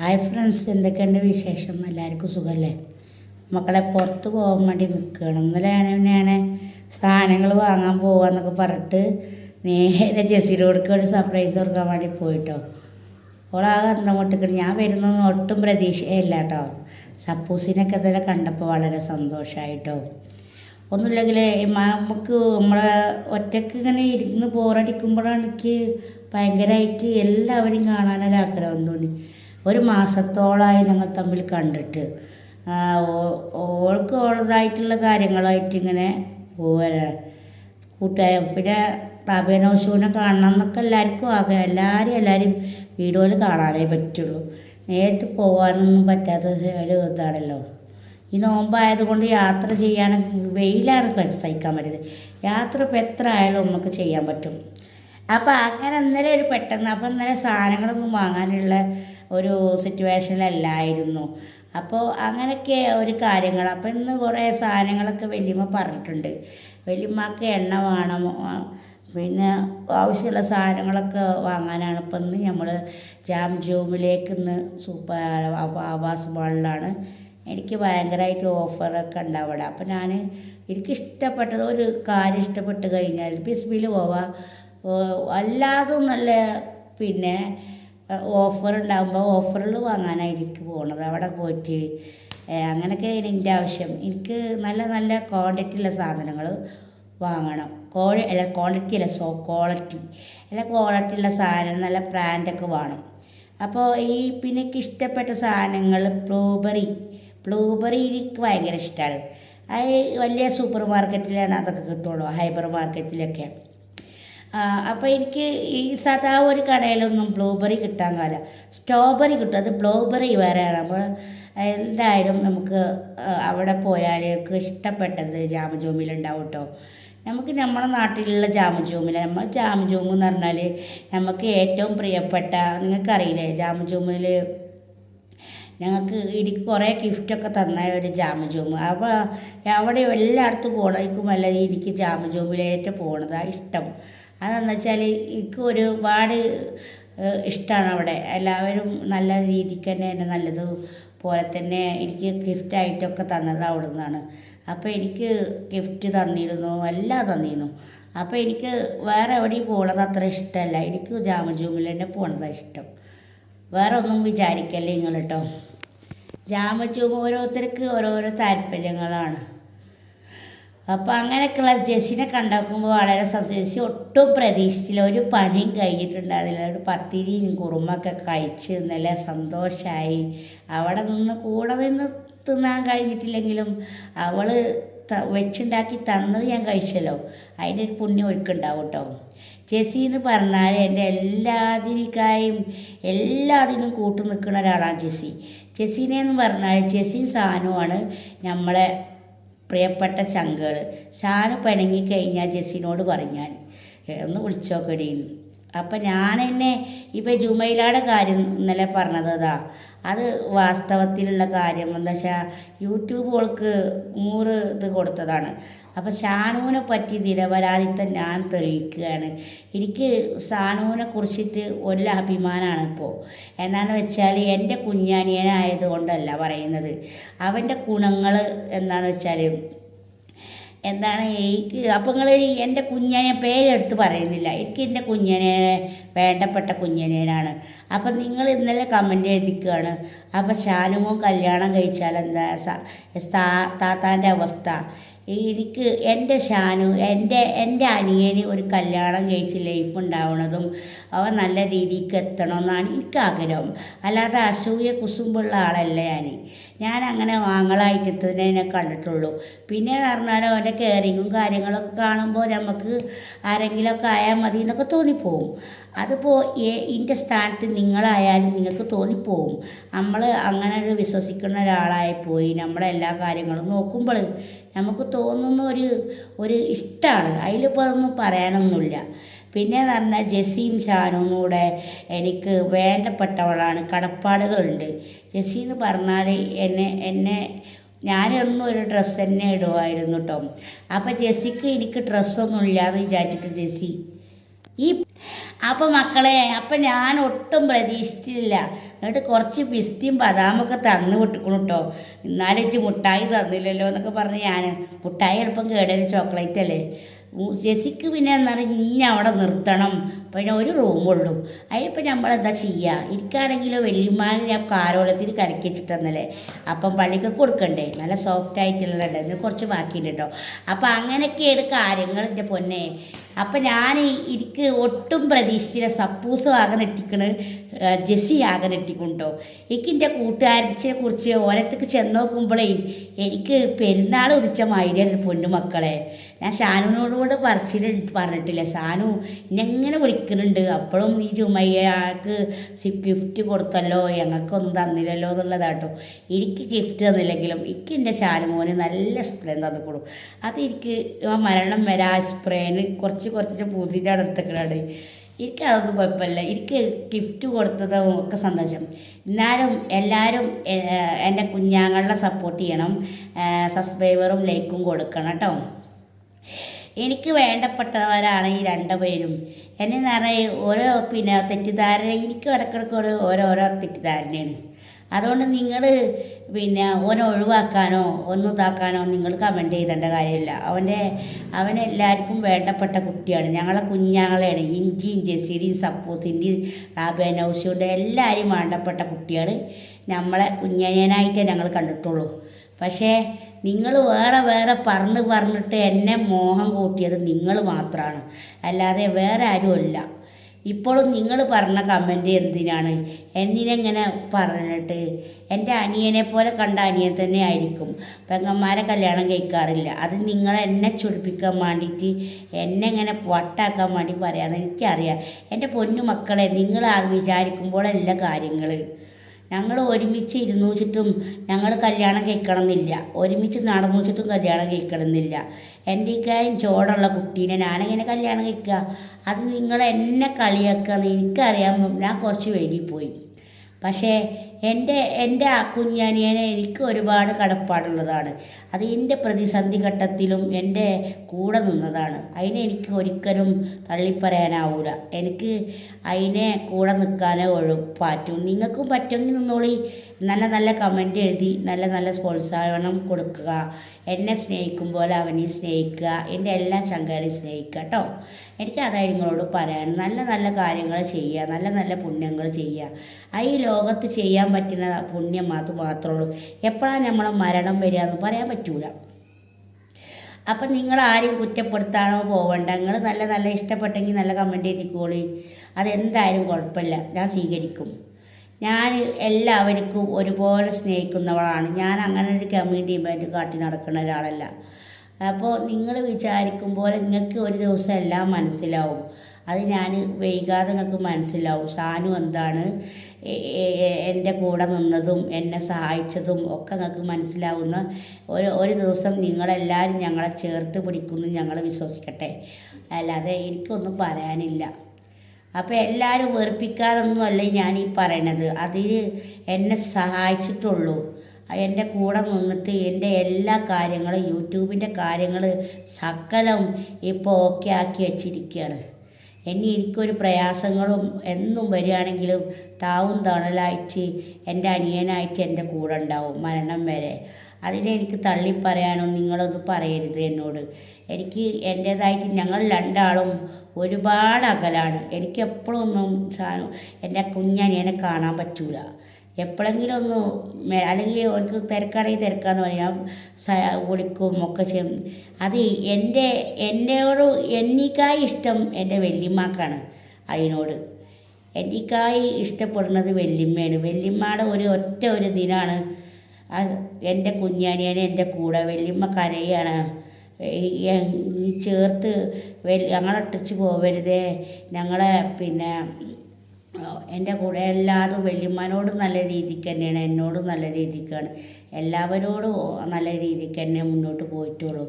Hi friends എന്തൊക്കെയുണ്ട് വിശേഷം? എല്ലാവർക്കും സുഖമല്ലേ? മക്കളെ പുറത്ത് പോകാൻ വേണ്ടി നിൽക്കണം ഇന്നലെ ഞാൻ സാധനങ്ങൾ വാങ്ങാൻ പോവാന്നൊക്കെ പറഞ്ഞിട്ട് നേരെ ജസീലോടുക്ക് ഒരു സർപ്രൈസ് കൊടുക്കാൻ വേണ്ടി പോയിട്ടോ. ഓളാകെ അന്തം ഞാൻ വരുന്നൊന്നും ഒട്ടും പ്രതീക്ഷയില്ല കേട്ടോ. സപ്പൂസിനൊക്കെ തന്നെ കണ്ടപ്പോൾ വളരെ സന്തോഷമായിട്ടോ. ഒന്നുമില്ലെങ്കിൽ നമുക്ക് നമ്മളെ ഒറ്റയ്ക്ക് ഇങ്ങനെ ഇരുന്ന് ബോറടിക്കുമ്പോഴാണ് എനിക്ക് ഭയങ്കരമായിട്ട് എല്ലാവരും കാണാനൊരാഗ്രഹം തോന്നി. ഒരു മാസത്തോളമായി ഞങ്ങൾ തമ്മിൽ കണ്ടിട്ട്. ഓൾക്ക് ഓളതായിട്ടുള്ള കാര്യങ്ങളായിട്ട് ഇങ്ങനെ പോവാ കൂട്ടുകാരും പിന്നെ റാബിയനോഷുവിനെ കാണണം എന്നൊക്കെ എല്ലാവർക്കും ആഗ്രഹം എല്ലാവരും എല്ലാവരും വീഡിയോയിൽ കാണാനേ പറ്റുള്ളൂ. നേരിട്ട് പോകാനൊന്നും പറ്റാത്ത ഒരു ഇതാണല്ലോ. ഈ നോമ്പായതുകൊണ്ട് യാത്ര ചെയ്യാൻ വെയിലാണ് സഹിക്കാൻ പറ്റുന്നത് യാത്ര ഇപ്പം എത്ര ആയാലും നമുക്ക് ചെയ്യാൻ പറ്റും. അപ്പോൾ അങ്ങനെ ഇന്നലെ ഒരു പെട്ടെന്ന് അപ്പോൾ ഇന്നലെ സാധനങ്ങളൊന്നും വാങ്ങാനുള്ള ഒരു സിറ്റുവേഷനിലല്ലായിരുന്നു അപ്പോൾ അങ്ങനെയൊക്കെ ഒരു കാര്യങ്ങൾ. അപ്പോൾ ഇന്ന് കുറേ സാധനങ്ങളൊക്കെ വലിയമ്മ പറഞ്ഞിട്ടുണ്ട്. വലിയമ്മക്ക് എണ്ണ വേണം. പിന്നെ ആവശ്യമുള്ള സാധനങ്ങളൊക്കെ വാങ്ങാനാണ്. ഇപ്പം ഇന്ന് നമ്മൾ ജാം ജൂമിലേക്ക് ഇന്ന് സൂപ്പർ ആവാസ് മാളിലാണ് എനിക്ക് ഭയങ്കരമായിട്ട് ഓഫറൊക്കെ ഉണ്ട് അവിടെ അപ്പോൾ ഞാൻ എനിക്കിഷ്ടപ്പെട്ടത് ഒരു കാര്യം ഇഷ്ടപ്പെട്ട് കഴിഞ്ഞാൽ ബിസ്മിൽ പോവാ. അല്ലാതും നല്ല പിന്നെ ഓഫർ ഉണ്ടാകുമ്പോൾ ഓഫറിൽ വാങ്ങാനായിരിക്കും പോണത്. അവിടെ പോയിട്ട് അങ്ങനെയൊക്കെയാണ് എന്റെ ആവശ്യം. എനിക്ക് നല്ല നല്ല ക്വാണ്ടിറ്റി ഉള്ള സാധനങ്ങൾ വാങ്ങണം. ക്വാളി അല്ല ക്വാണ്ടിറ്റി അല്ല സോ ക്വാളിറ്റി അല്ല ക്വാളിറ്റി ഉള്ള സാധനം നല്ല ബ്രാൻഡൊക്കെ വേണം. അപ്പോൾ ഈ പിന്നെ എനിക്ക് ഇഷ്ടപ്പെട്ട സാധനങ്ങൾ ബ്ലൂബെറി ബ്ലൂബെറി എനിക്ക് ഭയങ്കര ഇഷ്ടമാണ് അത് വലിയ സൂപ്പർ മാർക്കറ്റിലാണ് അതൊക്കെ കിട്ടുള്ളൂ ഹൈപ്പർ മാർക്കറ്റിലൊക്കെ അപ്പോൾ എനിക്ക് ഈ സാധാ ഒരു കടയിലൊന്നും ബ്ലൂബെറി കിട്ടാൻ കാല സ്ട്രോബെറി കിട്ടും. അത് ബ്ലൂബെറി വേറെയാണ് അപ്പോൾ എന്തായാലും നമുക്ക് അവിടെ പോയാൽ ഇഷ്ടപ്പെട്ടത് ജാമജോമിലുണ്ടാവും കേട്ടോ നമുക്ക് നമ്മുടെ നാട്ടിലുള്ള ജാമജോമില നമ്മൾ ജാമജോമ് എന്ന് പറഞ്ഞാൽ നമുക്ക് ഏറ്റവും പ്രിയപ്പെട്ട നിങ്ങൾക്കറിയില്ലേ ജാമജോമിൽ ഞങ്ങൾക്ക് എനിക്ക് കുറേ ഗിഫ്റ്റൊക്കെ തന്ന ഒരു ജാമജോമ് അപ്പോൾ അവിടെ എല്ലായിടത്തും പോകണമെങ്കിൽ അല്ല എനിക്ക് ജാമജോമിലേറ്റ് പോകണതാണ് ഇഷ്ടം. അതെന്ന് വെച്ചാൽ എനിക്ക് ഒരുപാട് ഇഷ്ടമാണ് അവിടെ. എല്ലാവരും നല്ല രീതിക്ക് തന്നെ എന്നെ നല്ലത് പോലെ തന്നെ എനിക്ക് ഗിഫ്റ്റായിട്ടൊക്കെ തന്നത് അവിടെ നിന്നാണ് അപ്പോൾ എനിക്ക് ഗിഫ്റ്റ് തന്നിരുന്നു എല്ലാം തന്നിരുന്നു. അപ്പോൾ എനിക്ക് വേറെ എവിടെയും പോണത് അത്ര ഇഷ്ടമല്ല എനിക്ക് ജാമജൂമിൽ തന്നെ പോണതാണ് ഇഷ്ടം. വേറെ ഒന്നും വിചാരിക്കല്ലേ നിങ്ങൾ കേട്ടോ ജാമജൂമ് ഓരോരുത്തർക്ക് ഓരോരോ താല്പര്യങ്ങളാണ്. അപ്പോൾ അങ്ങനെയൊക്കെയുള്ള ജെസ്സിനെ കണ്ടാക്കുമ്പോൾ വളരെ സന്തോഷിച്ച് ജെസ്സി ഒട്ടും പ്രതീക്ഷിച്ചില്ല. ഒരു പണിയും കഴിഞ്ഞിട്ടുണ്ടായിരുന്നില്ല. ഒരു പത്തിരിയും കുറുമൊക്കെ കഴിച്ച് നല്ല സന്തോഷമായി അവിടെ നിന്ന് കൂടെ നിന്ന് തിന്നാൻ കഴിഞ്ഞിട്ടില്ലെങ്കിലും അവൾ വെച്ചുണ്ടാക്കി തന്നത് ഞാൻ കഴിച്ചല്ലോ. അതിന്റെ ഒരു പുണ്യം ഒരുക്കുണ്ടാവും കേട്ടോ. ജെസ്സി എന്ന് പറഞ്ഞാൽ എന്റെ എല്ലാതിരിക്കായും എല്ലാത്തിനും കൂട്ടു നിൽക്കുന്ന ഒരാളാണ് ജെസ്സി. ജെസ്സിനെ എന്ന് പറഞ്ഞാൽ ജെസ്സിയും സാനുവാണ് നമ്മളെ പ്രിയപ്പെട്ട ചങ്കുകൾ ഷാന് പിണങ്ങിക്കഴിഞ്ഞാൽ ജെസ്സിനോട് പറഞ്ഞാൽ ഞാൻ "ഏ, ഒന്ന് വിളിച്ചോക്കടീന്ന് അപ്പം ഞാൻ എന്നെ ഇപ്പം ജുമൈലയുടെ കാര്യം ഇന്നലെ പറഞ്ഞത് അതാ അത് വാസ്തവത്തിലുള്ള കാര്യം എന്താ വെച്ചാൽ യൂട്യൂബ് ഓൾക്ക് നൂറ് ഇത് കൊടുത്തതാണ്. അപ്പം ഷാനുവിനെ പറ്റി നിരപരാധിത്വം ഞാൻ തെളിയിക്കുകയാണ്. എനിക്ക് ഷാനുവിനെ കുറിച്ചിട്ട് ഒരു അഭിമാനമാണ് ഇപ്പോൾ എന്നാന്ന് വെച്ചാൽ എന്റെ കുഞ്ഞാനിയനായത് കൊണ്ടല്ല പറയുന്നത്. അവന്റെ ഗുണങ്ങൾ എന്താണെന്ന് വെച്ചാൽ എന്താണ് എനിക്ക് അപ്പം നിങ്ങൾ എന്റെ കുഞ്ഞനെ പേരെടുത്ത് പറയുന്നില്ല. എനിക്ക് എന്റെ കുഞ്ഞനെ വേണ്ടപ്പെട്ട കുഞ്ഞനേനാണ് അപ്പം നിങ്ങൾ ഇന്നലെ കമന്റ് എഴുതിക്കുകയാണ് അപ്പം ഷാനുമോൻ കല്യാണം കഴിച്ചാൽ എന്താ താത്താന്റെ അവസ്ഥ? എനിക്ക് എന്റെ ഷാനു എന്റെ എന്റെ അനിയന് ഒരു കല്യാണം കഴിച്ച് ലൈഫ് ഉണ്ടാവണതും അവൻ നല്ല രീതിക്ക് എത്തണമെന്നാണ് എനിക്ക് ആഗ്രഹം. അല്ലാതെ അസൂയ കുസുമ്പുള്ള ആളല്ല ഞാൻ ഞാൻ അങ്ങനെ തന്നെ കണ്ടിട്ടുള്ളൂ. പിന്നെ എന്ന് പറഞ്ഞാൽ അവന്റെ കെയറിങ്ങും കാര്യങ്ങളൊക്കെ കാണുമ്പോൾ നമുക്ക് ആരെങ്കിലുമൊക്കെ ആയാൽ മതി എന്നൊക്കെ തോന്നിപ്പോവും. അതിപ്പോൾ എന്റെ സ്ഥാനത്ത് നിങ്ങളായാലും നിങ്ങൾക്ക് തോന്നിപ്പോവും. നമ്മൾ അങ്ങനെ ഒരു വിശ്വസിക്കുന്ന ഒരാളായി പോയി നമ്മളെ എല്ലാ കാര്യങ്ങളും നോക്കുമ്പോൾ നമുക്ക് തോന്നുന്ന ഒരു ഒരു ഇഷ്ടമാണ് അതിലിപ്പോൾ ഒന്നും പറയാനൊന്നുമില്ല. പിന്നെ എന്ന് പറഞ്ഞാൽ ഷാനും കൂടെ എനിക്ക് വേണ്ടപ്പെട്ടവളാണ്. കടപ്പാടുകളുണ്ട്. ജസീം എന്ന് പറഞ്ഞാൽ എന്നെ എന്നെ ഞാനൊന്നും ഒരു ഡ്രസ്സ് തന്നെ ഇടുമായിരുന്നു കേട്ടോ അപ്പം ജെസ്സിക്ക് എനിക്ക് ഡ്രസ്സൊന്നും ഇല്ലാന്ന് വിചാരിച്ചിട്ട് ജെസ്സി ഈ അപ്പം മക്കളെ അപ്പം ഞാൻ ഒട്ടും പ്രതീക്ഷിച്ചില്ല എന്നിട്ട് കുറച്ച് പിസ്തിയും ബദാമൊക്കെ തന്നു വിട്ടിക്കണു കേട്ടോ എന്നാലും ഇച്ച് മുട്ടായി തന്നില്ലല്ലോ എന്നൊക്കെ പറഞ്ഞ് ഞാൻ മുട്ടായി എളുപ്പം കേടൊരു ചോക്ലേറ്റ് അല്ലേ? ജെസിക്ക് പിന്നെ എന്താ പറയുക ഇനി അവിടെ നിർത്തണം. പിന്നെ ഒരു റൂമുള്ളൂ അതിനിപ്പോൾ നമ്മളെന്താ ചെയ്യുക എനിക്കാണെങ്കിലോ വെള്ളിമാൻ ഞാൻ കാരോളത്തിൽ കലക്കി വെച്ചിട്ടെന്നല്ലേ? അപ്പം പള്ളിക്ക് കൊടുക്കണ്ടേ? നല്ല സോഫ്റ്റ് ആയിട്ടുള്ള ഇന്ന് കുറച്ച് ബാക്കിയുണ്ട് കേട്ടോ അപ്പം അങ്ങനെയൊക്കെയാണ് കാര്യങ്ങൾ എന്റെ പൊന്നെ. അപ്പം ഞാൻ എനിക്ക് ഒട്ടും പ്രതീക്ഷിച്ചില്ല. സപ്പൂസ് ആകെ നെട്ടിക്കണ്. ജെസ്സി ആകെ നെട്ടിക്കുണ്ടോ എനിക്ക് എന്റെ കൂട്ടുകാരനെ കുറിച്ച് ഓരത്തേക്ക് ചെന്ന് നോക്കുമ്പോഴേ എനിക്ക് പെരുന്നാൾ ഉദിച്ച മാതിരിയാണ് പൊന്നു മക്കളെ. ഞാൻ ഷാനുവിനോട് കൂടെ പറിച്ചിട്ട് പറഞ്ഞിട്ടില്ല ഷാനു എങ്ങനെ വിളിക്കുന്നുണ്ട്? അപ്പോഴും ഈ ചുമയ്യാൾക്ക് ഗിഫ്റ്റ് കൊടുത്തല്ലോ ഞങ്ങൾക്കൊന്നും തന്നില്ലല്ലോ എന്നുള്ളതാട്ടോ. എനിക്ക് ഗിഫ്റ്റ് തന്നില്ലെങ്കിലും എനിക്ക് എന്റെ ഷാനുമോന് നല്ല സ്പ്രേ തന്നിക്കൊടു അത് എനിക്ക് ആ മരണം വരെ ആ സ്പ്രേന് കുറച്ച് കുറച്ചിട്ട് പൂത്തിട്ടാണ് എടുത്തേക്കണത് എനിക്ക് അതൊന്നും കുഴപ്പമില്ല. എനിക്ക് ഗിഫ്റ്റ് കൊടുത്തതും ഒക്കെ സന്തോഷം. എന്നാലും എല്ലാവരും എന്റെ കുഞ്ഞാങ്ങളെ സപ്പോർട്ട് ചെയ്യണം. സബ്സ്ക്രൈബറും ലൈക്കും കൊടുക്കണം കേട്ടോ. എനിക്ക് വേണ്ടപ്പെട്ടവരാണ് ഈ രണ്ട് പേരും. എന്നെ നിറയെ ഓരോ പിന്നെ തെറ്റിദ്ധാരണ എനിക്ക് ഇടക്കിടക്ക് ഓരോ ഓരോരോ തെറ്റിദ്ധാരണയാണ്. അതുകൊണ്ട് നിങ്ങൾ പിന്നെ ഓനെ ഒഴിവാക്കാനോ ഒന്നും ഇതാക്കാനോ നിങ്ങൾ കമന്റ് ചെയ്തേണ്ട കാര്യമില്ല. അവന്റെ അവനെല്ലാവർക്കും വേണ്ടപ്പെട്ട കുട്ടിയാണ്. ഞങ്ങളെ കുഞ്ഞാങ്ങളെയാണ്. ഇഞ്ചിയും ജെസിയുടെയും സപ്പൂസിന്റെയും റാബിയ നൗഷുവിന്റെ എല്ലാവരും വേണ്ടപ്പെട്ട കുട്ടിയാണ്. നമ്മളെ കുഞ്ഞനായിട്ടേ ഞങ്ങൾ കണ്ടിട്ടുള്ളൂ. പക്ഷേ നിങ്ങൾ വേറെ വേറെ പറഞ്ഞ് പറഞ്ഞിട്ട് എന്നെ മോഹം കൂട്ടിയത് നിങ്ങൾ മാത്രമാണ് അല്ലാതെ വേറെ ആരുമല്ല ഇപ്പോഴും നിങ്ങൾ പറഞ്ഞ കമന്റ് എന്തിനാണ്? എന്നിനെങ്ങനെ പറഞ്ഞിട്ട്? എന്റെ അനിയനെ പോലെ കണ്ട അനിയൻ തന്നെ ആയിരിക്കും. പെങ്ങന്മാരെ കല്യാണം കഴിക്കാറില്ല. അത് നിങ്ങൾ എന്നെ ചൊടിപ്പിക്കാൻ വേണ്ടിയിട്ട് എന്നെ ഇങ്ങനെ വട്ടാക്കാൻ വേണ്ടി പറയാമെന്ന് എനിക്കറിയാം. എന്റെ പൊന്നു മക്കളെ നിങ്ങൾ വിചാരിക്കുമ്പോഴല്ല കാര്യങ്ങൾ ഞങ്ങൾ ഒരുമിച്ച് ഇരുന്നു വെച്ചിട്ടും ഞങ്ങൾ കല്യാണം കഴിക്കണം എന്നില്ല ഒരുമിച്ച് നടന്നു വെച്ചിട്ടും കല്യാണം കഴിക്കണം എന്നില്ല എന്റെ ഇക്കായും ചോടുള്ള കുട്ടീനെ ഞാനെങ്ങനെ കല്യാണം കഴിക്കുക? അത് നിങ്ങൾ എന്നെ കളിയാക്കുക എനിക്കറിയാൻ ഞാൻ കുറച്ച് വൈകിപ്പോയി. പക്ഷേ എന്റെ എന്റെ ആ കുഞ്ഞാനിയനെ എനിക്ക് ഒരുപാട് കടപ്പാടുള്ളതാണ്. അത് എന്റെ പ്രതിസന്ധി ഘട്ടത്തിലും എന്റെ കൂടെ നിന്നതാണ്. അതിനെ എനിക്ക് ഒരിക്കലും തള്ളിപ്പറയാനാവില്ല എനിക്ക് അതിനെ കൂടെ നിൽക്കാനേ ഒഴു പറ്റും. നിങ്ങൾക്കും പറ്റുമെങ്കിൽ നിന്നോളി. നല്ല നല്ല കമന്റ് എഴുതി നല്ല നല്ല പ്രോത്സാഹനം കൊടുക്കുക. എന്നെ സ്നേഹിക്കും പോലെ അവനെ സ്നേഹിക്കുക. എന്റെ എല്ലാ ചങ്കാരെയും സ്നേഹിക്കുക കേട്ടോ എനിക്ക് അതായത് നിങ്ങളോട് പറയാൻ നല്ല നല്ല കാര്യങ്ങൾ ചെയ്യുക. നല്ല നല്ല പുണ്യങ്ങൾ ചെയ്യുക. ഈ ലോകത്ത് ചെയ്യാൻ പറ്റുന്ന പുണ്യം അത് മാത്രമേ ഉള്ളൂ. എപ്പോഴാണ് നമ്മളെ മരണം വരിക എന്ന് പറയാൻ പറ്റൂല. അപ്പം നിങ്ങൾ ആരെയും കുറ്റപ്പെടുത്താനോ പോവണ്ട. നിങ്ങൾ നല്ല നല്ല ഇഷ്ടപ്പെട്ടെങ്കിൽ നല്ല കമന്റ് എഴുതിക്കോളി. അതെന്തായാലും കുഴപ്പമില്ല. ഞാൻ സ്വീകരിക്കും. ഞാൻ എല്ലാവർക്കും ഒരുപോലെ സ്നേഹിക്കുന്നവളാണ്. ഞാൻ അങ്ങനെ ഒരു കമ്മ്യൂണിറ്റി ഇവന്റ് കാട്ടി നടക്കുന്ന ഒരാളല്ല. അപ്പോൾ നിങ്ങൾ വിചാരിക്കും പോലെ നിങ്ങൾക്ക് ഒരു ദിവസം എല്ലാം മനസ്സിലാവും. അത് ഞാൻ വൈകാതെ നിങ്ങൾക്ക് മനസ്സിലാവും. സാനു എന്താണ്? എന്റെ കൂടെ നിന്നതും എന്നെ സഹായിച്ചതും ഒക്കെ നിങ്ങൾക്ക് മനസ്സിലാവുന്ന ഒരു ഒരു ദിവസം നിങ്ങളെല്ലാവരും ഞങ്ങളെ ചേർത്ത് പിടിക്കുന്നു ഞങ്ങൾ വിശ്വസിക്കട്ടെ. അല്ലാതെ എനിക്കൊന്നും പറയാനില്ല. അപ്പോൾ എല്ലാവരും വെറുപ്പിക്കാനൊന്നുമല്ല ഞാൻ ഈ പറയണത്. അതിൽ എന്നെ സഹായിച്ചിട്ടുള്ളൂ. എന്റെ കൂടെ നിന്നിട്ട് എന്റെ എല്ലാ കാര്യങ്ങളും യൂട്യൂബിന്റെ കാര്യങ്ങൾ സകലം ഇപ്പോൾ ഓക്കെ ആക്കി വെച്ചിരിക്കുകയാണ് ഇനി എനിക്കൊരു പ്രയാസങ്ങളും എന്നും വരികയാണെങ്കിലും താവും തണലായിട്ട് എന്റെ അനിയനായിട്ട് എന്റെ കൂടെ ഉണ്ടാവും മരണം വരെ. അതിനെ എനിക്ക് തള്ളിപ്പറയാനോ നിങ്ങളൊന്നും പറയരുത് എന്നോട്. എനിക്ക് എന്റേതായിട്ട് ഞങ്ങൾ രണ്ടാളും ഒരുപാട് അകലാണ്. എനിക്ക് എപ്പോഴും ഒന്നും സാ- എന്റെ കുഞ്ഞനിയനെ കാണാൻ പറ്റൂല. എപ്പോഴെങ്കിലും ഒന്ന് അല്ലെങ്കിൽ അവർക്ക് തിരക്കാണെങ്കിൽ തിരക്കാന്ന് പറയാം. വിളിക്കും ഒക്കെ ചെയ്യും. അത് എന്റെ എന്നോട് എന്നിക്കായി ഇഷ്ടം എന്റെ വല്യമ്മക്കാണ് അതിനോട്. എനിക്കായി ഇഷ്ടപ്പെടുന്നത് വല്യമ്മയാണ്. വല്യമ്മയുടെ ഒരു ഒറ്റ ഒരു ദിനമാണ് ആ എന്റെ കുഞ്ഞാനിയനെ എന്റെ കൂടെ വല്യമ്മ കരയാണ്. ഈ- ചേർത്ത് ഞങ്ങളെ ഞങ്ങളൊട്ടിച്ച് പോവരുതേ. ഞങ്ങളെ പിന്നെ എന്റെ കൂടെ എല്ലാവരും വല്യമ്മനോടും നല്ല രീതിക്ക് തന്നെയാണ് എന്നോടും നല്ല രീതിക്കാണ്. എല്ലാവരോടും നല്ല രീതിക്ക് തന്നെ മുന്നോട്ട് പോയിട്ടുള്ളൂ.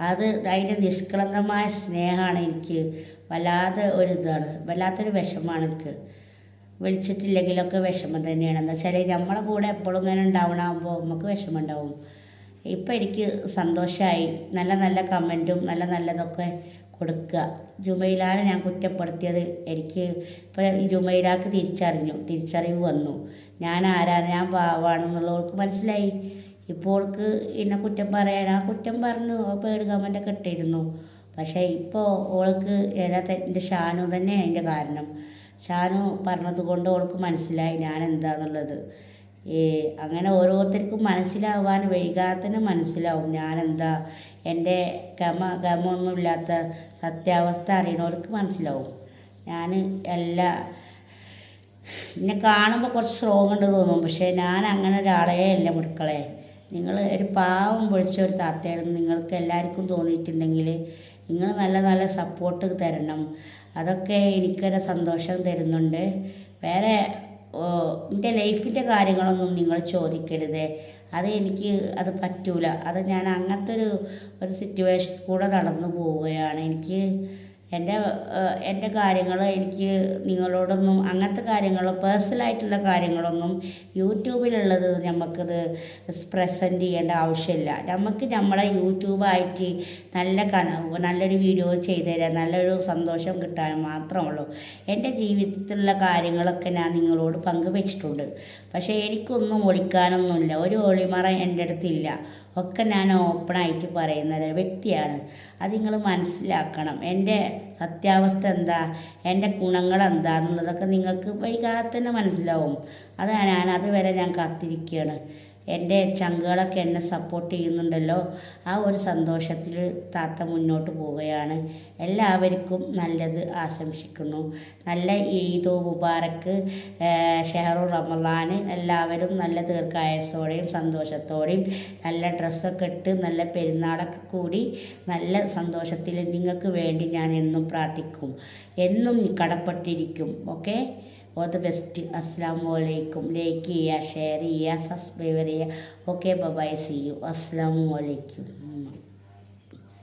അത് അതിന്റെ നിഷ്കളങ്കമായ സ്നേഹമാണ് എനിക്ക്. വല്ലാതെ ഒരു ഇതാണ് വല്ലാത്തൊരു വിഷമമാണ് എനിക്ക്. വിളിച്ചിട്ടില്ലെങ്കിലൊക്കെ വിഷമം തന്നെയാണ്. എന്ന് വെച്ചാൽ നമ്മളെ കൂടെ എപ്പോഴും ഇങ്ങനെ ഉണ്ടാവണമാകുമ്പോൾ നമുക്ക് വിഷമം ഉണ്ടാവും ഇപ്പം എനിക്ക് സന്തോഷമായി നല്ല നല്ല കമന്റും നല്ല നല്ലതൊക്കെ കൊടുക്കുക. ജുമൈലാനെ ഞാൻ കുറ്റപ്പെടുത്തിയത് എനിക്ക് ഇപ്പം ഈ ജുമൈലാക്ക് തിരിച്ചറിഞ്ഞു. തിരിച്ചറിവ് വന്നു. ഞാൻ ആരാണ്? ഞാൻ പാവാണെന്നുള്ളവർക്ക് മനസ്സിലായി. ഇപ്പോൾ അവൾക്ക് എന്നെ കുറ്റം പറയാൻ ആ കുറ്റം പറഞ്ഞു. പേട് കമന്റൊക്കെ ഇട്ടിരുന്നു. പക്ഷേ ഇപ്പോൾ ഓൾക്ക് എല്ലാ എന്റെ ഷാനു തന്നെ അതിന്റെ കാരണം. ഷാനു പറഞ്ഞത് കൊണ്ട് ഓൾക്ക് മനസ്സിലായി ഞാൻ എന്താന്നുള്ളത് ഏ അങ്ങനെ ഓരോരുത്തർക്കും മനസ്സിലാവാൻ വൈകാതെ മനസ്സിലാവും ഞാനെന്താ. എന്റെ ഗമ ഗമൊന്നുമില്ലാത്ത സത്യാവസ്ഥ അറിയണവർക്ക് മനസ്സിലാവും. ഞാൻ എല്ലാ എന്നെ കാണുമ്പോൾ കുറച്ച് സ്ട്രോങ് ഉണ്ട് തോന്നും. പക്ഷേ ഞാൻ അങ്ങനെ ഒരാളേ അല്ല മുടുക്കളെ. നിങ്ങൾ ഒരു പാവം പൊളിച്ച ഒരു താത്തയാണെന്ന് നിങ്ങൾക്ക് എല്ലാവർക്കും തോന്നിയിട്ടുണ്ടെങ്കിൽ നിങ്ങൾ നല്ല നല്ല സപ്പോർട്ട് തരണം. അതൊക്കെ എനിക്കൊരു സന്തോഷം തരുന്നുണ്ട്. വേറെ എന്റെ ലൈഫിന്റെ കാര്യങ്ങളൊന്നും നിങ്ങൾ ചോദിക്കരുത്. അത് എനിക്ക് അത് പറ്റൂല. അത് ഞാൻ അങ്ങനത്തെ ഒരു ഒരു സിറ്റുവേഷൻ കൂടെ നടന്നു പോവുകയാണ്. എനിക്ക് എന്റെ എന്റെ കാര്യങ്ങൾ എനിക്ക് നിങ്ങളോടൊന്നും അങ്ങനത്തെ കാര്യങ്ങൾ പേഴ്സണലായിട്ടുള്ള കാര്യങ്ങളൊന്നും യൂട്യൂബിലുള്ളത് നമുക്കത് പ്രസന്റ് ചെയ്യേണ്ട ആവശ്യമില്ല. നമുക്ക് നമ്മളെ യൂട്യൂബായിട്ട് നല്ല നല്ലൊരു വീഡിയോ ചെയ്തു തരാൻ നല്ലൊരു സന്തോഷം കിട്ടാൻ മാത്രമേ മാത്രമുള്ളൂ. എന്റെ ജീവിതത്തിലുള്ള കാര്യങ്ങളൊക്കെ ഞാൻ നിങ്ങളോട് പങ്കുവെച്ചിട്ടുണ്ട്. പക്ഷേ എനിക്കൊന്നും ഒളിക്കാനൊന്നുമില്ല. ഒരു ഒളിമറ എന്റെ അടുത്തില്ല ഒക്കെ ഞാൻ ഓപ്പണായിട്ട് പറയുന്ന ഒരു വ്യക്തിയാണ്. അത് നിങ്ങൾ മനസ്സിലാക്കണം. എന്റെ സത്യാവസ്ഥ എന്താ? എന്റെ ഗുണങ്ങൾ എന്താ? എന്നുള്ളതൊക്കെ നിങ്ങൾക്ക് വൈകാതെ തന്നെ മനസ്സിലാവും. അതാണ് ഞാൻ അതുവരെ ഞാൻ കാത്തിരിക്കുകയാണ്. എന്റെ ചങ്കുകളൊക്കെ എന്നെ സപ്പോർട്ട് ചെയ്യുന്നുണ്ടല്ലോ. ആ ഒരു സന്തോഷത്തിൽ താത്ത മുന്നോട്ട് പോവുകയാണ്. എല്ലാവർക്കും നല്ലത് ആശംസിക്കുന്നു. നല്ല ഈദോ മുബാറക്ക് ഷെഹറു റമലാൻ എല്ലാവരും നല്ല ദീർഘായസോടെയും സന്തോഷത്തോടെയും നല്ല ഡ്രസ്സൊക്കെ ഇട്ട് നല്ല പെരുന്നാളൊക്കെ കൂടി നല്ല സന്തോഷത്തിൽ നിങ്ങൾക്ക് വേണ്ടി ഞാൻ എന്നും പ്രാർത്ഥിക്കും. എന്നും കടപ്പെട്ടിരിക്കും. ഓക്കെ? ഓൾ ദ ബെസ്റ്റ് അസ്സാം വലൈക്കും ലൈക്ക് ചെയ്യുക ഷെയർ ചെയ്യുക സബ്സ്ക്രൈബ് ചെയ്യുക ഓക്കെ ബൈ സി യു അസ്സാം വലൈക്കും